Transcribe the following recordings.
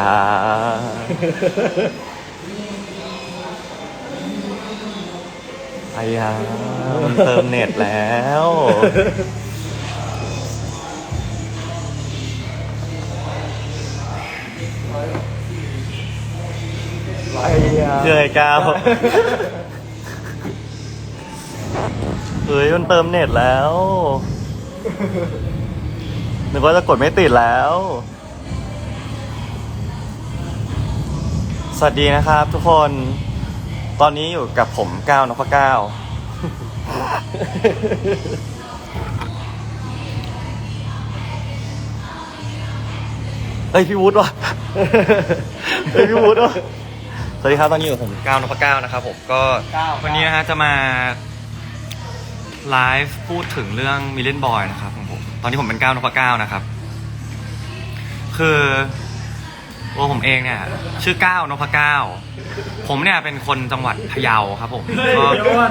าไอ้ยามันเติมเน็ตแล้ว ไอ้ยาเจอไอ้ก้าวเฮ้ยมันเติมเน็ตแล้ว นึกว่าจะกดไม่ติดแล้ว วัสดีนะครับทุกคนตอนนี้อยู่กับผมก้าวนพก้าวเอ้ยพี่วุฒิวะเอ้ยพี่วุฒิวะสวัสดีครับตอนนี้อยู่กับผมก้าวนพก้าวนะครับผมก็ก้าววันนี้นะฮะจะมาไลฟ์พูดถึงเรื่องมิเลนบอยนะครับของผมตอนนี้ผมเป็นก้าวนพก้าวนะครับ คือ ตัวผมเองเนี่ย ชื่อก้าวนพก้าวผมเนี่ยเป็นคนจังหวัดพะเยาครับผมก็ เดี๋ยวก่อน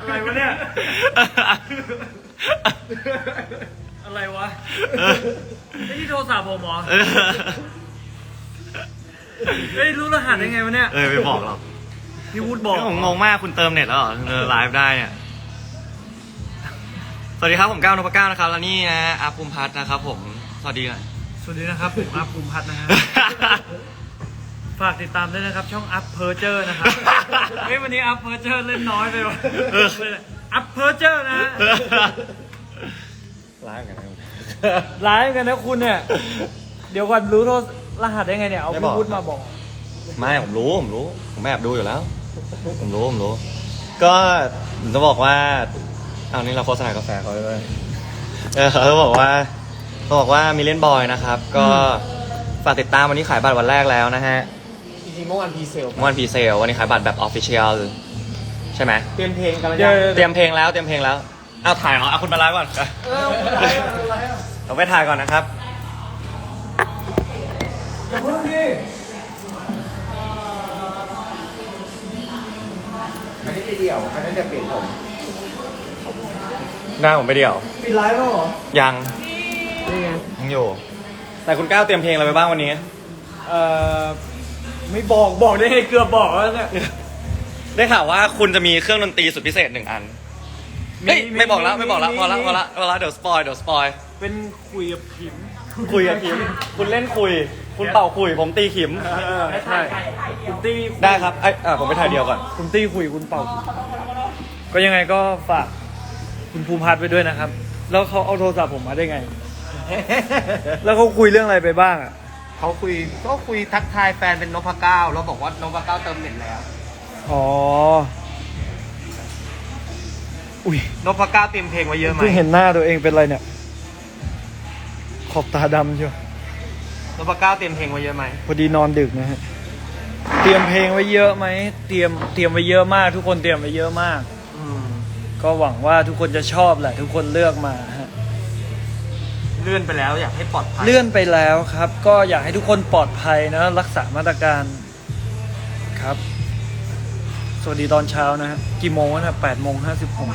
อะไรวะเนี่ย อะไรวะเออ ไอ้ที่โทรศัพท์ผมเหรอเออเฮ้ยรู้รหัสได้ไงวะเนี่ยเออไม่บอกหรอกพี่วุฒิบอกผมงงมากคุณเติมเน็ตแล้วเหรอเออไลฟ์ได้เนี่ย สวัสดีครับผมก้าวนพก้าวนะครับ แล้วนี่นะอาภูมิพัฒน์นะครับผม สวัสดีหน่อย สวัสดีนะครับ ผมอัพภูมิพัฒน์นะฮะฝากติดตามด้วยนะครับ ช่องอัพเพอร์เจอร์นะครับเฮ้ยวันนี้อัพเพอร์เจอร์เล่นน้อยไปวะอัพเพอร์เจอร์นะฮะไลฟ์กันนะไลฟ์กันนะคุณเนี่ย เดี๋ยวก่อนรู้โทรรหัสได้ไงเนี่ย เอาไม่บพี่อกวุฒิมาบอก ไม่ผมรู้ผมรู้ ผมแอบดูอยู่แล้ว ผมรู้ผมรู้ ก็ผมจะบอกว่าเอานี่เราโฆษณากาแฟเขาด้วยเออเขาบอกว่า เขาบอกว่ามิเลนบอยนะครับ ก็ฝากติดตามวันนี้ขายบัตรวันแรกแล้วนะฮะจริงๆเมื่อวานพีเซลเมื่อวันพรีเซลวันนี้ขายบัตรแบบออฟฟิเชียลใช่ไหมเตรียมเพลงกันแล้วเดี๋ยวเตรียมเพลงแล้วเตรียมเพลงแล้วเอาถ่ายเหรอเอาคุณมาไลฟ์ก่อนเอออะไรอะอะไรอะเราไปถ่ายก่อนนะครับ อย่าเพิ่งดิอันนี้เดี่ยวอันนั้นจะเปลี่ยนผมหน้าผมไปเดียว ปิดไลฟ์แล้วเหรอ ยังนี่ไงยัง อยู่ แต่คุณก้าวเตรียมเพลงอะไรไปบ้างวันนี้ เอ่อไม่บอกบอกได้ไงเกือบบอกแล้วเนี่ยได้ข่าวว่าคุณจะมีเครื่องดนตรีสุดพิเศษหนึ่งอันเฮ้ยมีไม่บอกแล้วมีไม่บอกแล้วมีพอละมีพอละพอละเดี๋ยวสปอยเดี๋ยวสปอยเป็นคุยกับขิมคุยกับขิม คุณเล่นคุย คุณเป่าคุยผมตีขิม เออใช่คุณตี้ได้ครับไอ้ยอะผมไปถ่ายเดียวก่อน คุณตี้คุยคุณเป่าคุยก็ยังไงก็ฝากคุณภูมิพัฒน์ไปด้วยนะครับ แล้วเขาเอาโทรศัพท์ผมมาได้ไง แล้วเขาคุยเรื่องอะไรไปบ้างอะเขาคุยก็คุยทักทายแฟนเป็นนพเก้าแล้วบอกว่านพเก้าเติมเน็ตแล้ว อ๋อ อุ้ยนพเก้าเตรียมเพลงไว้เยอะไหมเพิ่งเห็นหน้าตัวเองเป็นไรเนี่ย ขอบตาดำเชียวนพเก้าเตรียมเพลงไว้เยอะไหมพอดีนอนดึกนะฮะ เตรียมเพลงไว้เยอะไหม เตรียมเตรียมไว้เยอะมาก ทุกคนเตรียมไว้เยอะมากอืมก็หวังว่าทุกคนจะชอบแหละ ทุกคนเลือกมาฮะ เลื่อนไปแล้วอยากให้ปลอดภัย เลื่อนไปแล้วครับ ก็อยากให้ทุกคนปลอดภัยนะ รักษามาตรการครับ สวัสดีตอนเช้านะฮะกี่โมงวะนะแปดโมงห้าสิบหก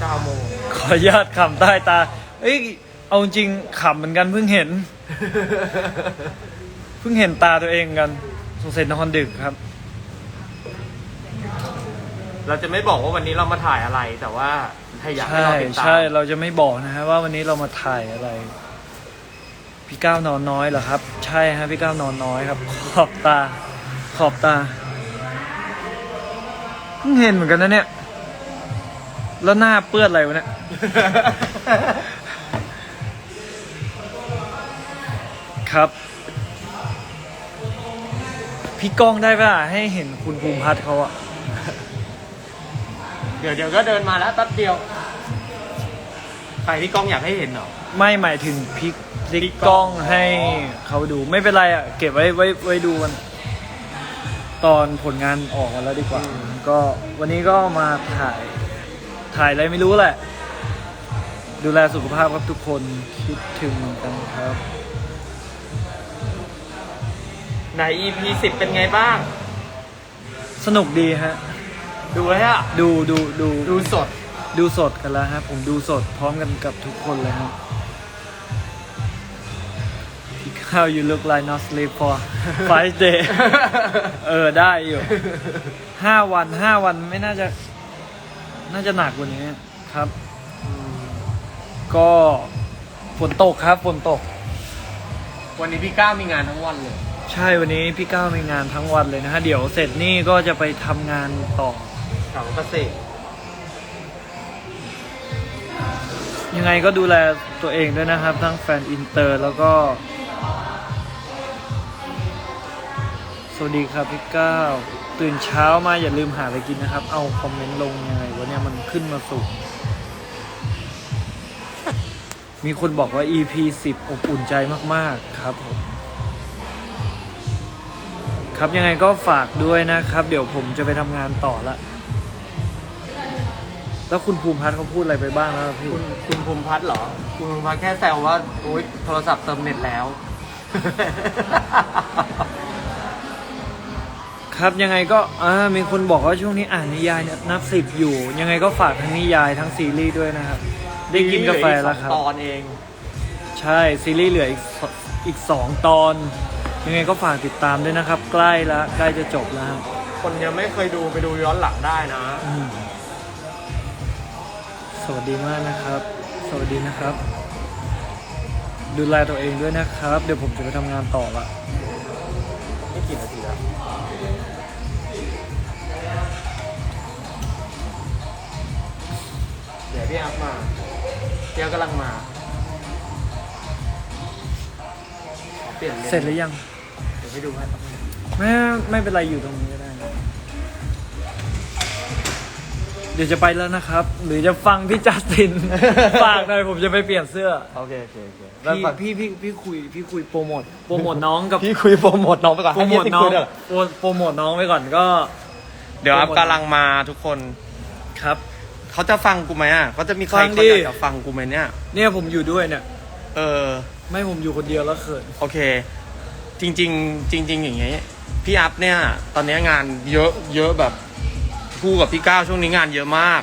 เก้าโมงขออนุญาตขำใต้ตา เอ้ยเอาจริงขำเหมือนกันเพิ่งเห็น เพิ่งเห็นตาตัวเองกันสงสัยนอนดึกครับ เราจะไม่บอกว่าวันนี้เรามาถ่ายอะไร แต่ว่าถ้าอยากให้ใช่เราติดตามใช่เราจะไม่บอกนะฮะว่าวันนี้เรามาถ่ายอะไร พี่ก้าวนอนน้อยเหรอครับ ใช่ฮะพี่ก้าวนอนน้อยครับ ขอบตา ขอบตาเพิ่งเห็นเหมือนกันนะเนี่ย แล้วหน้าเปื้อนอะไรวะเนี่ย ครับ พี่ก้องได้ป่ะให้เห็นคุณภูมิพัฒน์เขาอะ เดี๋ยวเดี๋ยวก็เดินมาแล้วแป๊บเดียวใครที่กล้องอยากให้เห็นเหรอ ไม่หมายถึงพลิกพลิกกล้องให้เขาดูไม่เป็นไรอะ เก็บไว้ไว้ไว้ดูกันตอนผลงานออกมาแล้วดีกว่า ก็วันนี้ก็มาถ่ายถ่ายอะไรไม่รู้แหละ ดูแลสุขภาพครับทุกคนคิดถึงกันครับใน EP สิบเป็นไงบ้าง สนุกดีฮะ ดูแล้วอะดูดูดูดูสดดูสดกันแล้วฮะผมดูสดพร้อมกันกับทุกคนเลยฮะพี่ how you look like not sleep for five day เออ ได้อยู่ห้าวันห้าวันไม่น่าจะ น่าจะหนักกว่านี้ครับ ก็ฝนตกครับฝนตก วันนี้พี่ก้าวมีงานทั้งวันเลย ใช่วันนี้พี่ก้าวมีงานทั้งวันเลยนะฮะ เดี๋ยวเสร็จนี่ก็จะไปทำงานต่อ ของเกษตรยังไงก็ดูแลตัวเองด้วยนะครับ ทั้งแฟนอินเตอร์แล้วก็ สวัสดีครับพี่ก้าวตื่นเช้ามาอย่าลืมหาอะไรกินนะครับ เอาคอมเมนต์ลงยังไงวะเนี่ยมันขึ้นมาสูงมีคนบอกว่า EP 10 อบอุ่นใจมาก ๆ ครับผมครับยังไงก็ฝากด้วยนะครับ เดี๋ยวผมจะไปทำงานต่อละ แล้วคุณภูมิพัฒน์เขาพูดอะไรไปบ้างแล้วพี่ คุณคุณภูมิพัฒน์เหรอ คุณภูมิพัฒน์แค่แซวว่าโอ๊ยโทรศัพท์เติมเน็ตแล้ว ครับยังไงก็อ่ามีคนบอกว่าช่วงนี้อ่านนิยายเนี่ยนับสิบอยู่ ยังไงก็ฝากทั้งนิยายทั้งซีรีส์ด้วยนะครับ ได้กินกาแฟแล้วครับ ตอนเอง ใช่ซีรีส์เหลืออีกสอีกสองตอน ยังไงก็ฝากติดตามด้วยนะครับ ใกล้ละใกล้จะจบแล้วครับคนยังไม่เคยดูไปดูย้อนหลังได้นะ อืม สวัสดีมากนะครับ สวัสดีนะครับ ดูแลตัวเองด้วยนะครับ เดี๋ยวผมจะไปทำงานต่อละไม่กี่นาทีแล้วเดี๋ยวพี่อัพมาเดี๋ยวกำลังมาขอเปลี่ยนลนเสร็จหรือยังเดี๋ยวไปดูให้ไม่ไม่เป็นไรอยู่ตรงนี้ก็ได้ เดี๋ยวจะไปแล้วนะครับ หรือจะฟังพี่จัสติน ฝากหน่อยผมจะไปเปลี่ยนเสื้อ โอเคโอเคโอเคพี่พี่พี่พี่คุยพี่คุยโปรโมทโปรโมทน้องกับพี่คุยโปรโมทน้องไปก่อนโปรโมทน้องโปรโปรโมทน้องไปก่อนก็ เดี๋ยวอัพกำลังมาทุกคน ครับ เขาจะฟังกูไหมอะเขาจะมีใครฟังเขาดิอยากจะฟังกูไหมเนี่ย เนี่ยผมอยู่ด้วยเนี่ย เออ ไม่ผมอยู่คนเดียวแล้วเขิน โอเค จริง ๆ จริง ๆ อย่างเงี้ยพี่อัพเนี่ย ตอนนี้งานเยอะเยอะแบบ คู่กับพี่ก้าวช่วงนี้งานเยอะมาก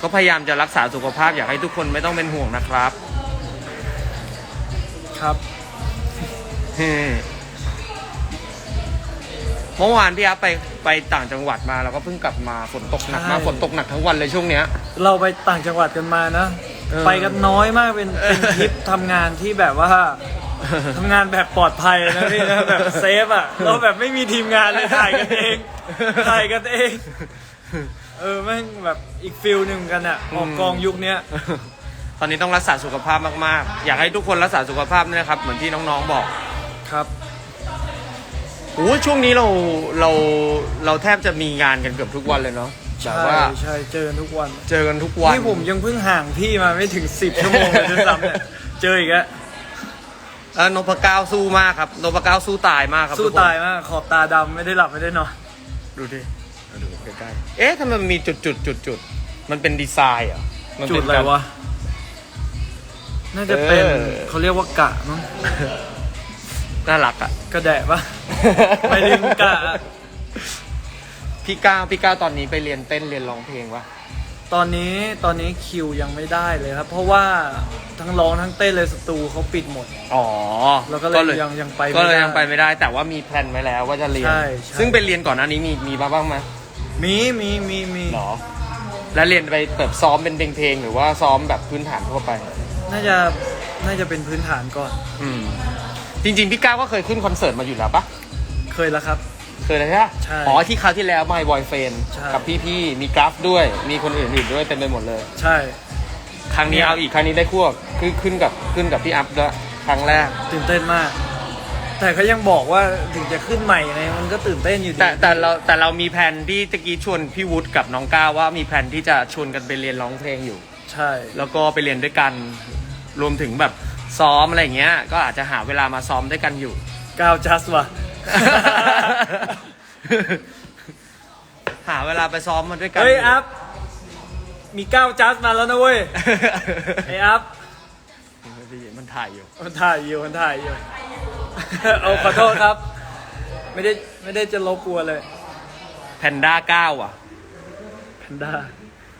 ก็พยายามจะรักษาสุขภาพอยากให้ทุกคนไม่ต้องเป็นห่วงนะครับ ครับเฮ้เมื่อวานพี่อัพไปไปต่างจังหวัดมาแล้วก็เพิ่งกลับมาฝนตกหนักมากใช่ ฝนตกหนักทั้งวันเลยช่วงเนี้ย เราไปต่างจังหวัดกันมานะ เออไปกันน้อยมากเป็นเป็นทริปทำงานที่แบบว่าทำงานแบบปลอดภัยนะพี่นะแบบเซฟอะเราแบบไม่มีทีมงานเลยถ่ายกันเองถ่ายกันเอง เออแม่งแบบอีกฟิลหนึ่งกันอะออกกองยุคเนี้ย ตอนนี้ต้องรักษาสุขภาพมากๆ อยากให้ทุกคนรักษาสุขภาพด้วยนะครับ เหมือนที่น้องๆบอกครับ โอ้ยช่วงนี้เราเราเราแทบจะมีงานกันเกือบทุกวันเลยเนาะแบใช่บว่าใช่เจอกันทุกวันเจอกันทุกวันนี่ผมยังเพิ่งห่างพี่มาไม่ถึงสิบชั่วโมงเลยด้วยซ้ำเนี่ยเจออีกแล้วเออนพเก้าสู้มากครับนพเก้าสู้ตายมากครับสู้ทุกคนตายมากขอบตาดำไม่ได้หลับไม่ได้นอนดูดิ เอาดูใกล้ๆ เอ๊ะทำไมมันมีจุดจุดจุดจุดๆมันเป็นดีไซน์เหรอะมันจุเป็ดนอะไรวะ น่าจะเป็นเออ เขาเรียกว่ากะมั้งน่ารักอะ กระแดะปะ ไปถึงกะ พี่ก้าวพี่ก้าวตอนนี้ไปเรียนเต้นเรียนร้องเพลงวะ ตอนนี้ตอนนี้คิวยังไม่ได้เลยครับ เพราะว่าทั้งร้องทั้งเต้นเลยสตูเขาปิดหมด อ๋อแล้วก็เลยยังยังไปไม่ก็เลยได้ยังไปไม่ได้ แต่ว่ามีแพลนไว้แล้วว่าจะเรียน ใช่ใช่ ซึ่งไปเรียนก่อนหน้านี้มีมีมาบ้างไหมมีมีมีมีหรอ แล้วเรียนไปแบบซ้อมเป็นเพลงๆหรือว่าซ้อมแบบพื้นฐานทั่วไป น่าจะน่าจะเป็นพื้นฐานก่อน อืม จริง ๆ พี่ก้าวก็เคยขึ้นคอนเสิร์ตมาอยู่แล้วปะเคยแล้วครับ เคยเลยใช่ปะใช่อ๋อที่คราวที่แล้วไม่บอยเฟนใช่ กับพี่ๆมีกราฟด้วย มีคนอื่นๆด้วยเต็มไปหมดเลย ใช่ ครั้งนี้เอาอีกครั้งนี้ได้ควบคือขึ้นกับขึ้นกับพี่อัพด้วยครั้งแรก ตื่นเต้นมาก แต่เขายังบอกว่าถึงจะขึ้นใหม่ไงมันก็ตื่นเต้นอยู่ดีแต่แต่เราแต่เรามีแผนที่ตะกี้ชวนพี่วุฒิกับน้องก้าวว่ามีแผนที่จะชวนกันไปเรียนร้องเพลงอยู่ ใช่ แล้วก็ไปเรียนด้วยกัน รวมถึงแบบซ้อมอะไรอย่างเงี้ย ก็อาจจะหาเวลามาซ้อมด้วยกันอยู่ ก้าวจัสว่ะ หาเวลาไปซ้อมมาด้วยกันเฮ้ยอัพมีก้าวจัสมาแล้วนะเว้ยไออัพมันถ่ายอยู่ มันถ่ายอยู่ มันถ่ายอยู่ เอาขอโทษครับ ไม่ได้ไม่ได้จะลบกวนเลย แพนด้าเก้าอะ แพนด้า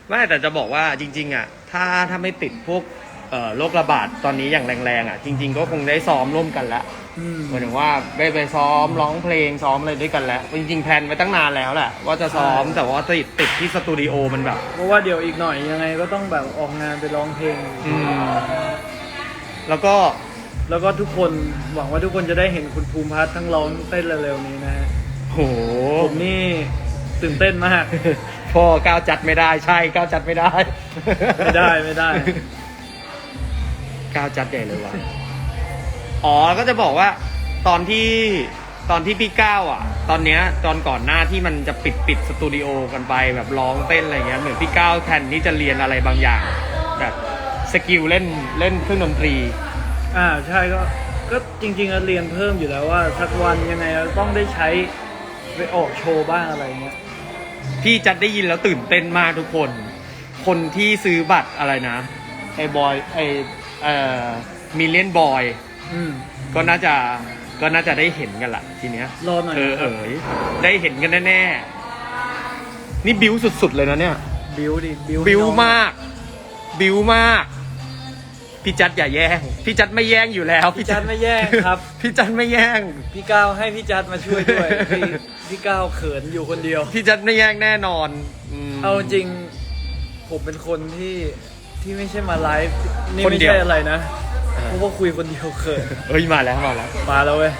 ไม่แต่จะบอกว่าจริง ๆ อะ ถ้าถ้าไม่ติดพวก เอ่อโรคระบาดตอนนี้อย่างแรงๆอะจริง ๆ ก็คงได้ซ้อมร่วมกันแล้วอืม หมายถึงว่าได้ไปซ้อมร้องเพลงซ้อมอะไรด้วยกันแล้ว จริงๆแพลนไว้ตั้งนานแล้วแหละว่าจะซ้อมใช่ แต่ว่าติดติดที่สตูดิโอมันแบบ เพราะว่าเดี๋ยวอีกหน่อยยังไงก็ต้องแบบออกงานไปร้องเพลง อืม แล้วก็แล้วก็ทุกคนหวังว่าทุกคนจะได้เห็นคุณภูมิพัฒน์ทั้งร้องเต้นเร็วๆนี้นะฮะโห ผมนี่ตื่นเต้นมาก พ่อก้าวจัดไม่ได้ใช่ก้าวจัดไม่ได้ ไม่ได้ไม่ได้ ก้าวจัดใหญ่เลยว่ะอ๋อก็จะบอกว่าตอนที่ตอนที่พี่ก้าวอะ ตอนเนี้ยตอนก่อนหน้าที่มันจะปิดปิดสตูดิโอกันไปแบบร้องเต้นอะไรเงี้ยเหมือนพี่ก้าวแทนที่จะเรียนอะไรบางอย่าง แบบสกิลเล่นเล่นเครื่องดนตรี อ่าใช่ก็ก็จริงๆอะเรียนเพิ่มอยู่แล้วว่าสักวันยังไงเราต้องได้ใช้ไปออกโชว์บ้างอะไรเงี้ยพี่จัดได้ยินแล้วตื่นเต้นมากทุกคน คนที่ซื้อบัตรอะไรนะไอ้บอยไอ้ เอ่อมิเลียนบอย อืม ก็น่าจะก็น่าจะได้เห็นกันละทีเนี้ยรอหน่อย เออครับเอ๋ยได้เห็นกันแน่ๆนี่บิวสุดๆเลยนะเนี่ย บิวดิบิวบิวให้น้องมาก บิวมาก พี่จัดอย่าแย่ง พี่จัดไม่แย่งอยู่แล้วพี่จัดไม่แย่งครับ พี่จัดไม่แย่ง พี่ก้าวให้พี่จัดมาช่วยด้วยพี่พี่ก้าวเขินอยู่คนเดียว พี่จัดไม่แย่งแน่นอนมเอาจริงผมเป็นคนที่ ที่ไม่ใช่มาไลฟ์นี่คนไม่เดียว ใช่อะไรนะอ่าเพราะว่าคุยคนเดียวเขินเอ้ยมาแล้วมาแล้วมาแล้วเว้ย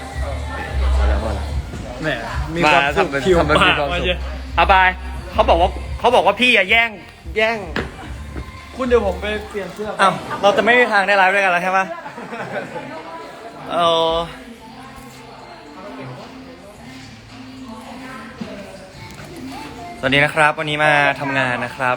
มาแล้วมาแล้ว แหมมีความสุขทำเป็นผิวทำเป็นปากมีความมาสุขเยอะเอาไปเขาบอกว่าเขาบอกว่าพี่อะแย่งแย่งคุณเดี๋ยวผมไปเปลี่ยนเสื้ออ้าวเราจะไม่มีทางได้ไลฟ์ด้วยกันแล้วใช่ปะเออสวัสดีนะครับ วันนี้มาทำงานนะครับ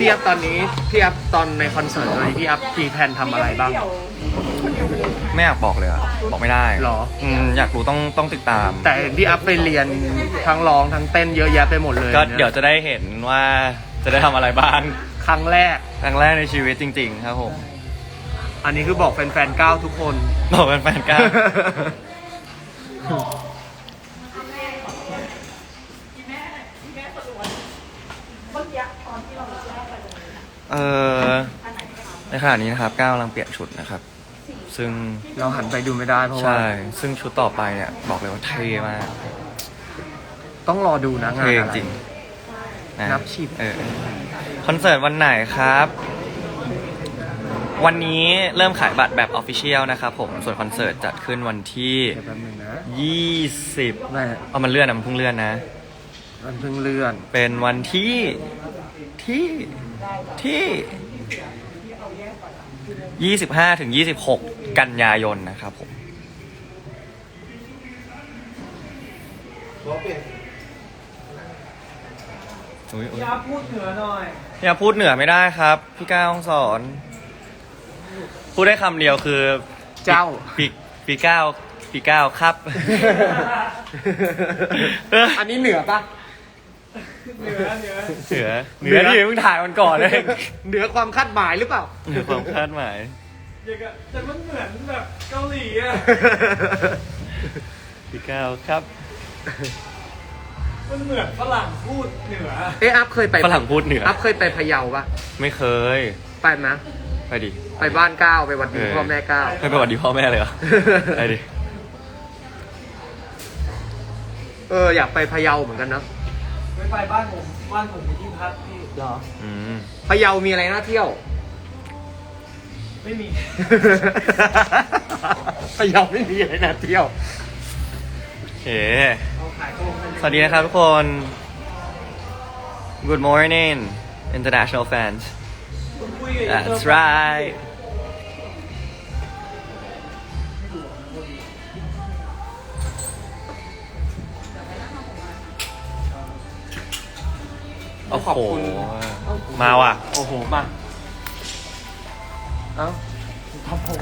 พี่อัพตอนนี้พี่อัพตอนในคอนเสิร์ตตอนนี้พี่อัพมีแผนทำอะไรบ้างไม่อยากบอกเลยอะบอกไม่ได้หรออืมอยากรู้ต้องต้องติดตาม แต่เห็นพี่อัพไปเรียนทั้งร้องทั้งเต้นเยอะแยะไปหมดเลยก็นี่เดี๋ยวจะได้เห็นว่าจะได้ทำอะไรบ้างครั้งแรก ครั้งแรกในชีวิตจริง ๆ ครับผมอันนี้คือบอกแฟนๆก้าวทุกคนบอกเป็นแฟนกัน เออในขณะนี้นะครับก้าวกำลังเปลี่ยนชุดนะครับ ซึ่งเราหันไปดูไม่ได้เพราะว่าใช่ ซึ่งชุดต่อไปเนี่ย บอกเลยว่าเท่มากต้องรอดูนะงานเท่อะไร จริงๆนะนับชิบเออคอนเสิร์ตวันไหนครับ วันนี้เริ่มขายบัตรแบบออฟฟิเชียลนะครับผมส่วนคอนเสิร์ตจัดขึ้นวันที่ เดี๋ยวแป๊บนึงนะ20 แม่เอามันเลื่อนนะมันเพิ่งเลื่อนนะ มันเพิ่งเลื่อน เป็นวันที่ที่ ที่ 25ถึง26 กันยายนนะครับผมอุ๊ยอุ๊ยอย่าพูดเหนือหน่อย อย่าพูดเหนือไม่ได้ครับ พี่ก้าวต้องสอน พูดได้คำเดียวคือเจ้าปีปีก้าวปีก้าวครับ อันนี้เหนือปะ เหนือเหนือเหนือเหนือที่เพิ่งถ่ายมันก่อนเลยเหนือความคาดหมายหรือเปล่าเหนือความคาดหมายอย่างกับแต่มันเหมือนแบบเกาหลีอะปีก้าวครับ มันเหมือนฝรั่งพูดเหนือเอ๊ะอัพเคยไปฝรั่งพูดเหนืออัพเคยไปพะเยาปะไม่เคย ไปไหมไปดิไปบ้านก้าวไปวันดีเออพ่อแม่ก้าวเคยไปหวัดดีพ่อแม่เลยเหรอไปดิเอออยากไปพะเยาเหมือนกันนะ ไม่ไปบ้านผม บ้านผมมีที่พักพี่หรออืมพะเยามีอะไรน่าเที่ยว ไม่มี พะเยาไม่มีอะไรน่าเที่ยว โอเค เอาขายโครงกันสวัสดีนะครับทุกคน Good morning international fans คุณคุยกับ That's right โอ้ขอบโหคุณมาว่ะโอ้โหมาเอ้าทำผม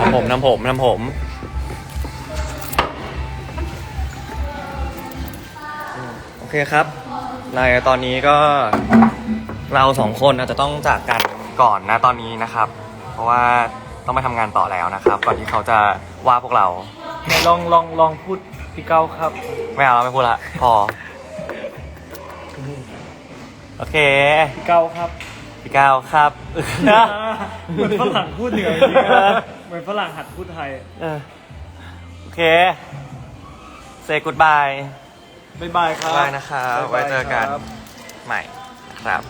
ทำผมทำผมทำผม โอเคครับ ในตอนนี้ก็เราสองคนอาจจะต้องจากกันก่อนนะตอนนี้นะครับ เพราะว่าต้องไปทำงานต่อแล้วนะครับ ก่อนที่เขาจะว่าพวกเรา ไหนลองลองลองพูดพี่เก้าครับ ไม่เอาแล้วไม่พูดละ พอ โอเคพี่เก้าครับพี่ก้าวครับ เหมือนฝรั่งพูดเหนือจริงๆนะเหมือนฝรั่งหัดพูดไทย เออโอเค say goodbye บ๊ายบายครับบ๊ายบายนะครับบ๊ายบายไว้เจอกันครับใหม่นะครับ